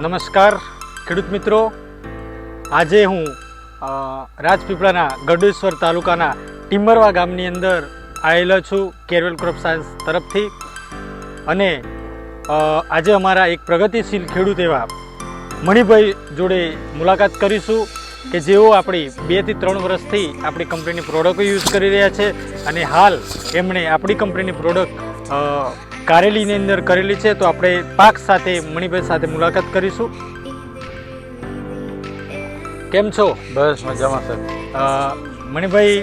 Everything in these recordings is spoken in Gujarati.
નમસ્કાર, ખેડૂત મિત્રો. આજે હું રાજપીપળાના ગડેશ્વર તાલુકાના ટિમ્બરવા ગામની અંદર આવેલો છું, કેરવેલ ક્રોપ સાયન્સ તરફથી. અને આજે અમારા એક પ્રગતિશીલ ખેડૂત એવા મણિભાઈ જોડે મુલાકાત કરીશું કે જેઓ આપણી બેથી ત્રણ વર્ષથી આપણી કંપનીની પ્રોડક્ટ યુઝ કરી રહ્યા છે અને હાલ એમણે આપણી કંપનીની પ્રોડક્ટ કારેલીની અંદર કરેલી છે તો આપણે પાક સાથે મણિભાઈ સાથે મુલાકાત કરીશું. કેમ છો? બસ મજામાં સર. મણિભાઈ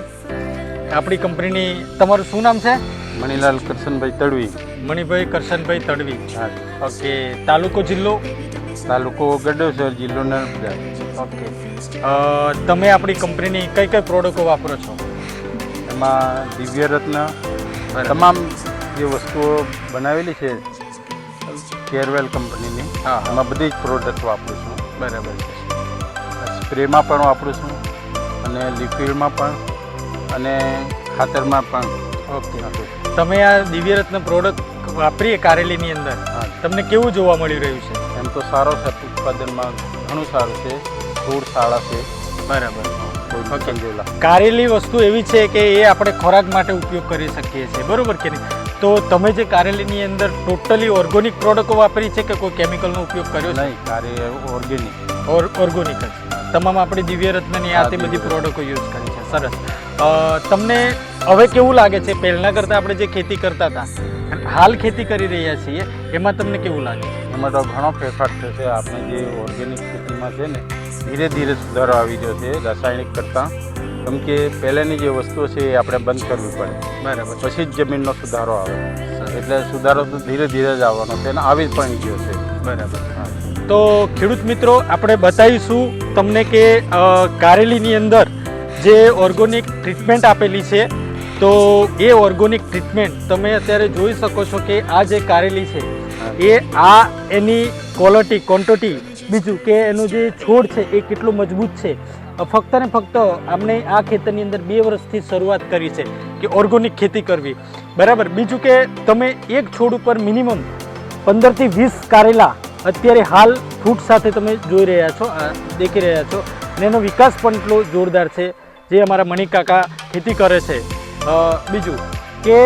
આપણી કંપનીની તમારું શું નામ છે? મણિલાલ કરશનભાઈ તડવી. મણિભાઈ કરશનભાઈ તડવી. હા. ઓકે તાલુકો જિલ્લો? તાલુકો ગડોસર જિલ્લો નર્મદા. ઓકે. તમે આપણી કંપનીની કઈ કઈ પ્રોડક્ટો વાપરો છો? એમાં દિવ્ય રત્ન તમામ જે વસ્તુઓ બનાવેલી છે કેરવેલ કંપનીની હા એમાં બધી જ પ્રોડક્ટ વાપરું છું. બરાબર છે. સ્પ્રેમાં પણ વાપરું છું અને લિક્વિડમાં પણ અને ખાતરમાં પણ. ઓકે. ઓકે તમે આ દિવ્યરત્ન પ્રોડક્ટ વાપરીએ કારેલીની અંદર હા. તમને કેવું જોવા મળી રહ્યું છે? એમ તો સારો છે ઉત્પાદનમાં ઘણું સારું છે છોડ સારા છે. બરાબર. કારેલી વસ્તુ એવી છે કે એ આપણે ખોરાક માટે ઉપયોગ કરી શકીએ છીએ. બરોબર કે નહીં? તો તમે જે કારેલીની અંદર ટોટલી ઓર્ગોનિક પ્રોડક્ટો વાપરી છે કે કોઈ કેમિકલનો ઉપયોગ કર્યો છે? નહીં કાર્ય ઓર્ગેનિક ઓર ઓર્ગોનિક જ. તમામ આપણી દિવ્ય રત્નની આ તે બધી પ્રોડક્ટો યુઝ કરી છે. સરસ. તમને હવે કેવું લાગે છે? પહેલાં કરતાં આપણે જે ખેતી કરતા હતા હાલ ખેતી કરી રહ્યા છીએ એમાં તમને કેવું લાગે? છે એમાં તો ઘણો ફેરફાર થશે. આપણે જે ઓર્ગેનિક ખેતીમાં છે ને ધીરે ધીરે સુધારો આવી ગયો છે રાસાયણિક કરતાં. કેમ કે પહેલાંની જે વસ્તુઓ છે એ આપણે બંધ કરવી પડે. બરાબર. પછી જ જમીનનો સુધારો આવે. એટલે સુધારો તો ધીરે ધીરે જ આવવાનો છે અને આવી જ પણ ગયો છે. બરાબર. તો ખેડૂત મિત્રો આપણે બતાવીશું તમને કે કારેલીની અંદર જે ઓર્ગોનિક ટ્રીટમેન્ટ આપેલી છે તો એ ઓર્ગોનિક ટ્રીટમેન્ટ તમે અત્યારે જોઈ શકો છો કે આ જે કારેલી છે એ આ એની ક્વોલિટી ક્વોન્ટિટી બીજું કે એનો જે છોડ છે એ કેટલો મજબૂત છે. ફક્ત ને ફક્ત આપણે આ ખેતરની અંદર બે વર્ષથી શરૂઆત કરી છે કે ઓર્ગોનિક ખેતી કરવી. બરાબર? બીજું કે તમે એક છોડ ઉપર મિનિમમ પંદરથી વીસ કારેલા અત્યારે હાલ ફ્રૂટ સાથે તમે જોઈ રહ્યા છો દેખી રહ્યા છો. અને એનો વિકાસ પણ એટલો જોરદાર છે જે અમારા મણિકાકા ખેતી કરે છે. બીજું કે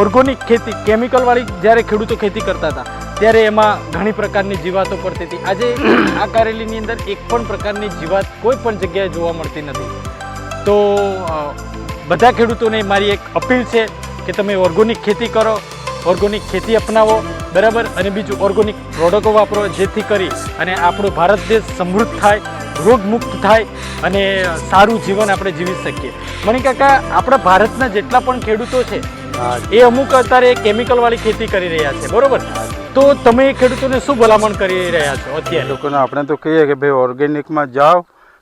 ઓર્ગોનિક ખેતી કેમિકલવાળી જ્યારે ખેડૂતો ખેતી કરતા હતા ત્યારે એમાં ઘણી પ્રકારની જીવાતો પડતી હતી. આજે આ કારેલીની અંદર એક પણ પ્રકારની જીવાત કોઈ પણ જગ્યાએ જોવા મળતી નથી. તો બધા ખેડૂતોને મારી એક અપીલ છે કે તમે ઓર્ગોનિક ખેતી કરો, ઓર્ગોનિક ખેતી અપનાવો, બરાબર? અને બીજું ઓર્ગોનિક પ્રોડક્ટો વાપરો, જેથી કરી અને આપણો ભારત દેશ સમૃદ્ધ થાય રોગમુક્ત થાય અને સારું જીવન આપણે જીવી શકીએ. મણિકાકા, આપણા ભારતના જેટલા પણ ખેડૂતો છે એ અમુક અત્યારે કેમિકલવાળી ખેતી કરી રહ્યા છે બરોબર? તો તમે એ ખેડૂતોને શું ભલામણ કરી રહ્યા છો અત્યારે? લોકોને આપણે તો કહીએ કે ભાઈ ઓર્ગેનિકમાં જાઓ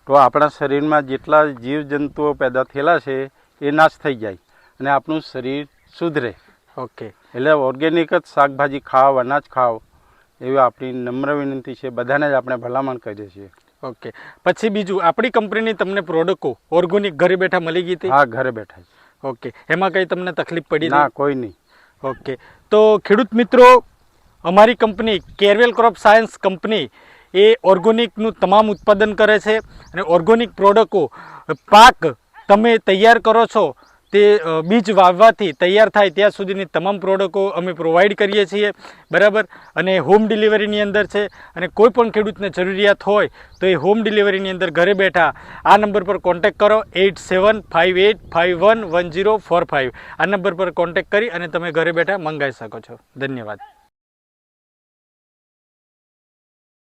તો આપણા શરીરમાં જેટલા જીવજંતુઓ પેદા થયેલા છે એ નાશ થઈ જાય અને આપણું શરીર સુધરે. ઓકે એટલે ઓર્ગેનિક જ શાકભાજી ખાવ અનાજ ખાવ એવી આપણી નમ્ર વિનંતી છે બધાને જ આપણે ભલામણ કરીએ છીએ. ઓકે પછી બીજું આપણી કંપનીની તમને પ્રોડક્ટો ઓર્ગેનિક ઘરે બેઠા મળી ગઈ હતી? હા ઘરે બેઠા. ઓકે. એમાં કંઈ તમને તકલીફ પડી ના કોઈ નહીં. ઓકે. તો ખેડૂત મિત્રો અમારી company Carewell crop science company એ ઓર્ગોનિકનું તમામ ઉત્પાદન કરે છે અને ઓર્ગોનિક પ્રોડક્ટો પાક તમે તૈયાર કરો છો તે બીજ વાવવાથી તૈયાર થાય ત્યાં સુધીની તમામ પ્રોડક્ટો અમે પ્રોવાઈડ કરીએ છીએ, બરાબર? અને હોમ ડિલિવરીની અંદર છે, અને કોઈ પણ ખેડૂતને જરૂરિયાત હોય તો એ હોમ ડિલિવરીની અંદર ઘરે બેઠા આ નંબર પર કોન્ટેક્ટ કરો, eight seven five eight five one one zero four five આ નંબર પર કોન્ટેક્ટ કરી અને તમે ઘરે બેઠા મંગાવી શકો છો. ધન્યવાદ.